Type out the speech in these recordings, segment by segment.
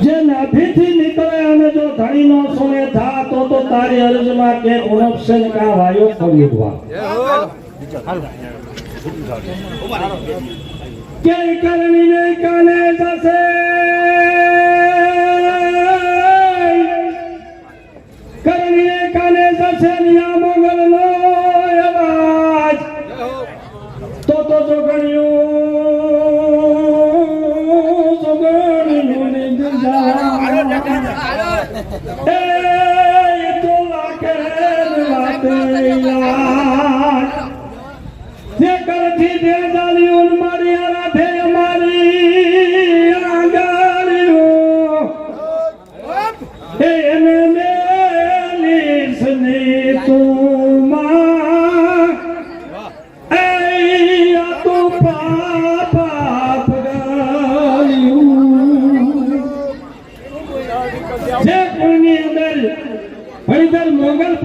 જે નાભીથી નીકળે અને જો ધણી નો થા તો તો તારી અરજમાં કે ઉણપશે ને કા વાયો ફળિયુગવા કે કરણી ને કાને જશે કરણી ને કાને જશે નિયા મંગલ નો અવાજ. તો તો જો એ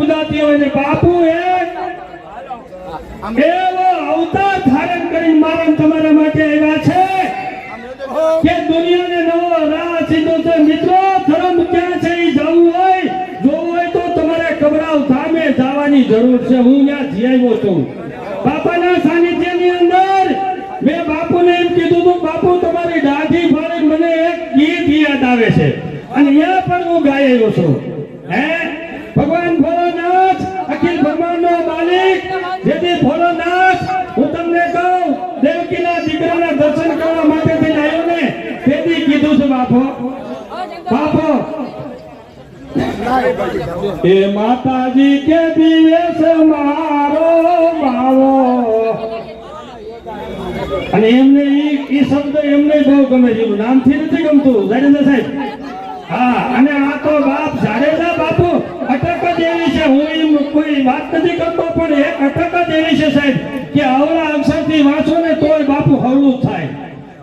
મોગલ હોય ને બાપુ એ એવો અવતાર ધારણ કરી મારા તમારા માટે આવ્યા છે કે દુનિયાને નવો રાહ સીધો છે. મિત્રો ધર્મ ક્યાં છે એ જવું હોય? જોવું હોય તો તમારે કબરાવ ધામે જવાની જરૂર છે. હું ત્યાં જઈ છું. બાપાના સાનિધ્યની અંદર મેં બાપુને એમ કીધું હતું બાપુ તમારી દાઢી ફાળી મને એક ગીત યાદ આવે છે. અને અહીંયા પણ હું ગાઈ આવ્યો છું હે ભગવાન ભોળાનાથ બ્રહ્માંડનો માલિક, જેથી ભોળોનાથ, હું તમને કહું, દેવકીના દીકરાના દર્શન કરવા માટે થઈને આવ્યો ને, તેથી કીધું છે બાપો. બાપો. એ માતાજી કે દિવેશ મારો માવો અને એમને ઈ શબ્દ એમને બહુ ગમે છે. નામથી નથી ગમતું. જાડેજા સાહેબ. હા, અને આ તો બાપ જાડેજા બાપુ. અટક જ એવી છે, હું કોઈ વાત નથી કરતો, પણ એક અટક જ એવી છે સાહેબ, કે આવડા અક્ષરથી વાંચો ને તોય બાપુ હવળું થાય.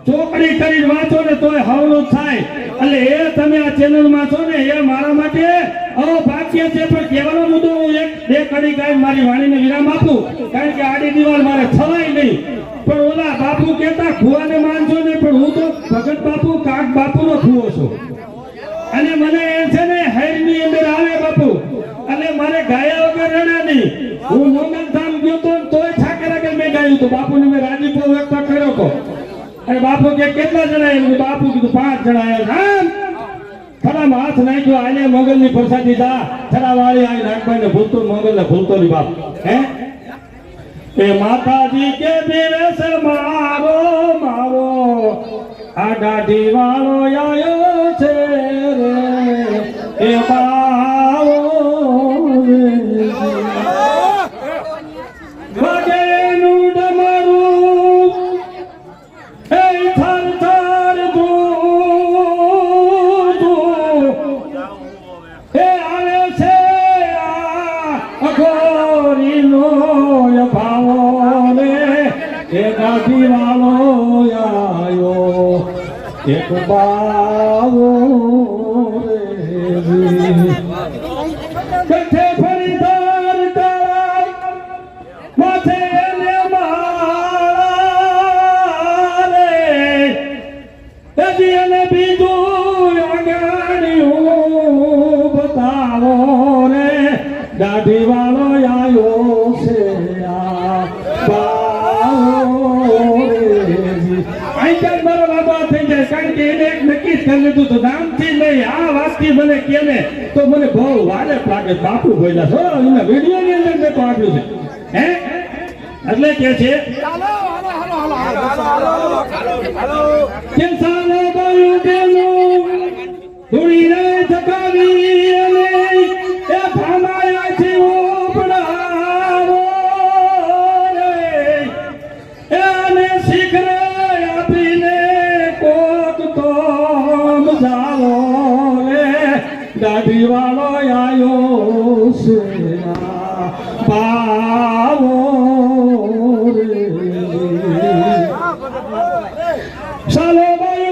ચોકડી કરી વાંચો ને તોય હવળું થાય. એટલે એ તમે આ ચેનલમાં છો ને, એ મારા માટે અભાગ્ય છે, પણ કહેવાનો મુદ્દો હું એક, બે કડી ગાય મારી વાણીને વિરામ આપું, કારણ કે આડી દિવાલ મારે થવાય નહીં. પણ ઓલા બાપુ કહેતા, ખુવાને માનજો ને, પણ હું તો ભગત બાપુ કાક બાપુનો ખુવો છું. અને મને એ છે ને, હૈરની અંદર મારે ગાયા વગર રડા નહીં. હું મોગલધામ ગયો તો તોય ઠાકર આગળ મેં ગાયું હતું. બાપુને મેં રાજીપો વ્યક્ત કર્યો હતો. અને બાપુ કે કેટલા જણા એમ બાપુ કીધું, પાંચ જણા એમ રામ! ખરામાં હાથ નાખ્યો. આને મોગલની પ્રસાદી દા. ખરા વાળી આ નાગભાઈ ને ભૂલતો મોગલ ને ભૂલતો ની બાપ. હે? એ માતાજી કે દિવસ મારો મારો, આ દાઢી વાળો આયો છે રે. એ બાવો એક બાવો કારણ કે એને એક નક્કી જ કરી લીધું હતું. નામથી નહીં આ વાતથી મને કે ને તો મને બહુ વારે લાગે. બાપુ બોલ્યા છો એના વિડીયોની અંદર મેં તો આપ્યું છે. હે? એટલે કે છે કે સાલે ગયું તેનું ધૂળીને થકાવી সালে ভাই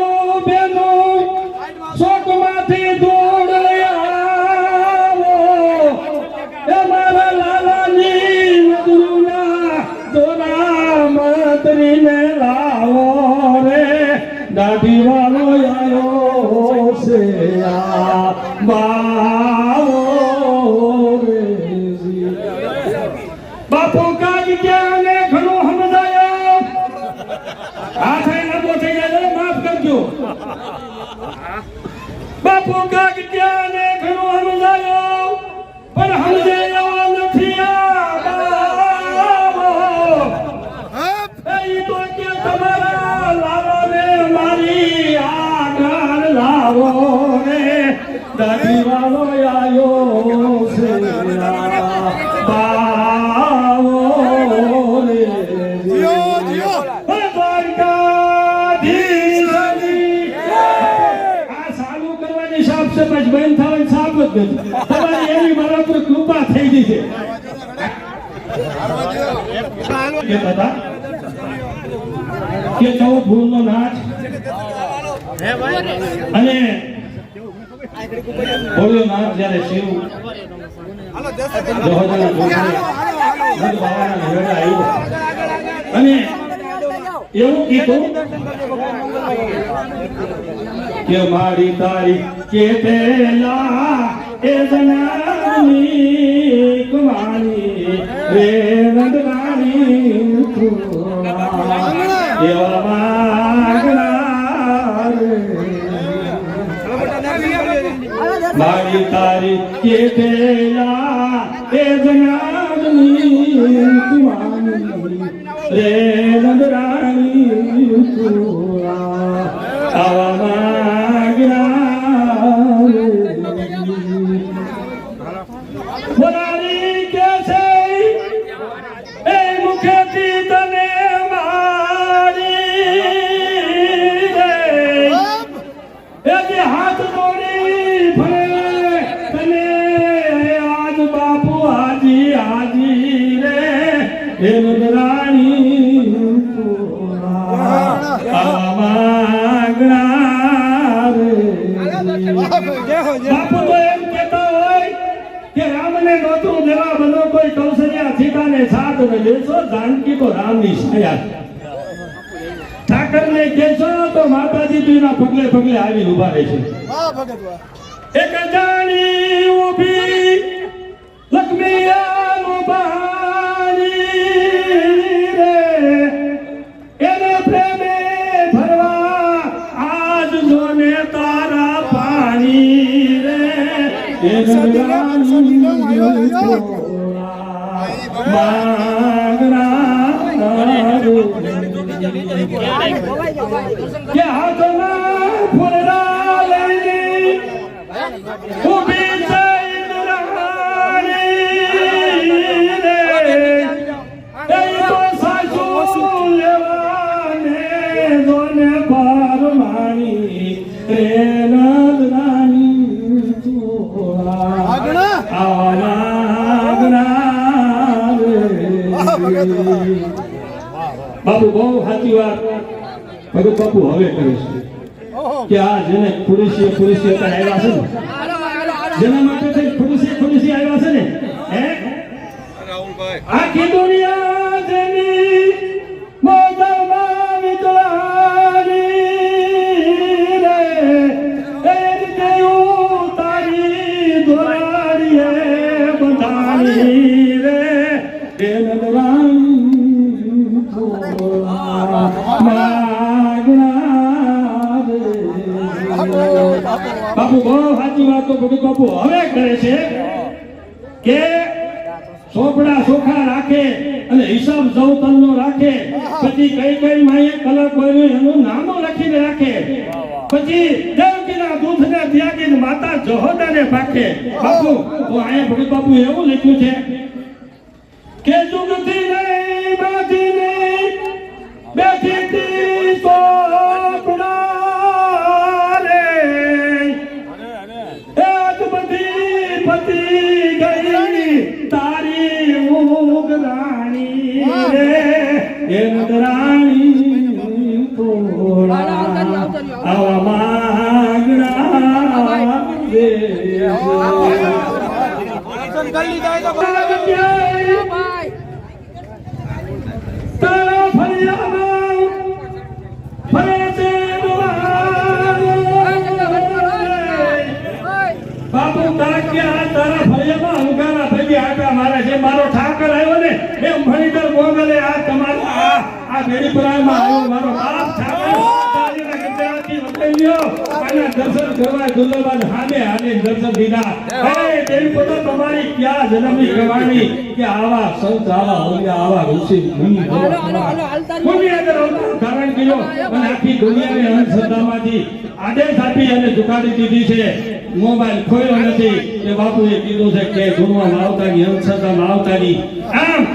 છે થવાની સાપ જ નથી. તમારી એવી મારા પર કૃપા થઈ ગઈ છે. કે ચૌદ ભૂલનો નાચ અને નાચ જ્યારે શિવ ગોખલે બુદ્ધ બાબાના આવ્યો એવું કીધું? કે મારી તારી કે પેલા એ જનાની કુમારી, રે રંગરાણી એવા માગણા રે મારી તારી કે પેલા એ જનાની કુમારી રે રંગરાણી આવા બાપુ તો એમ કહેતા હોય કે રામને નોતું દેવા બનો કોઈ કૌશલ્યા સીતાને સાથ ને લેશો જાનકી તો રામની છાયા. ઠાકરને કહેશો તો માતાજી બીના પગલે પગલે આવી ઊભા રહે છે એક જાણી ઊભી કે હાથમાં ફૂલડા લઈને ઊભી બાપુ બહુ સાચી વાત. ભગત બાપુ હવે કરે છે કે આ જેને ખુરશીએ ખુરશીએ આવ્યા છે ને. જેના માટે થઈ ખુરશી આવ્યા છે ને. હે? આખી દુનિયા સાચી બાપુ હવે કરે છે કે સોપડા સોખા રાખે અને હિસાબ જવતનનો રાખે. પછી કઈ કઈ માએ કલર કોઈ એનું નામ લખીને રાખે. પછી દેવકીના દૂધને ત્યાગીને માતા જહોદાને પાકે. બાપુ, તો અહીંયા ભગત બાપુ એવું લખ્યું છે કે જુગતી નહીં બાપુ તારા ક્યાં તારા ફરિયામાં અંગારા થઈ ગયા આટા મારા છે મારો ઠાકર આવ્યો ને એ ભણીતર મોગલે આ તમારા આ મેરી પ્રાયમાં આવ્યો મારો બાપ ઠાકર વતનીઓ આના દર્શન કરવા દુર્લભન હામે આને દર્શન દીધા હે બેડીપુરા તમારી ક્યાં જન્મની કહાની કે આવા સંત આવા ઓલિયા આવા ઋષિ મુનિ મુનિ અંદર અવતાર ધારણ કર્યો અને આખી દુનિયાને અંધશ્રદ્ધામાંથી આદેશ આપી અને ઝુકાડી દીધી છે મોબાઈલ ખોયો નથી કે બાપુએ કીધું છે કે ગુરુમાં આવતા ની અંધશ્રદ્ધામાં આવતાની આમ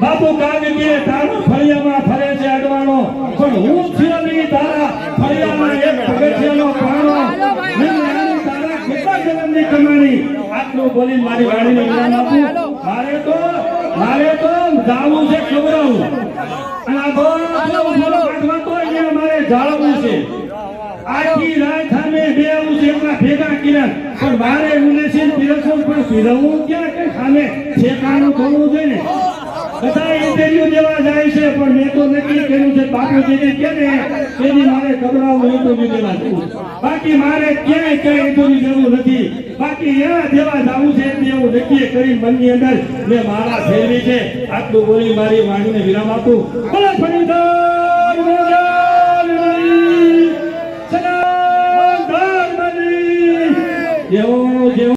બાપુ કાગડીએ તારા ફળિયામાં ફરે છે અડવાનો. પણ હું થયો નહીં તારા ફળિયામાં એક પગથિયાનો પાણો તારા કેટલા જન્મની કમાણી. આટલું બોલી મારી વાણીને વિરામ આપું. મારે તો મારે તો જાવું છે ખબરાવું અને આ બધું ઊભો કાઢવા તો અહીંયા મારે જાળવવું છે. આખી રાત સામે બે આવું છે એટલા ભેગા કર્યા. પણ મારે ઉલેસીને પીરસવું પણ પીરવવું ક્યાં? કે સામે ઠેકાણું થવું જોઈએ ને? બધા ઇન્ટરવ્યુ દેવા જાય છે, પણ મેં તો નક્કી કર્યું છે બાપુજીને કે ને તેની મારે ગભરાવું ઇન્ટરવ્યુ દેવા જવું બાકી મારે ક્યાંય ક્યાંય ઇન્ટરવ્યુ દેવું નથી. બાકી એવા દેવા જવું છે તે એવું નક્કી કરી મનની અંદર મેં મારા ફેરવી છે. આટલું બોલી મારી વાણીને વિરામ આપું. સદા ધર્મની જેવો જેવો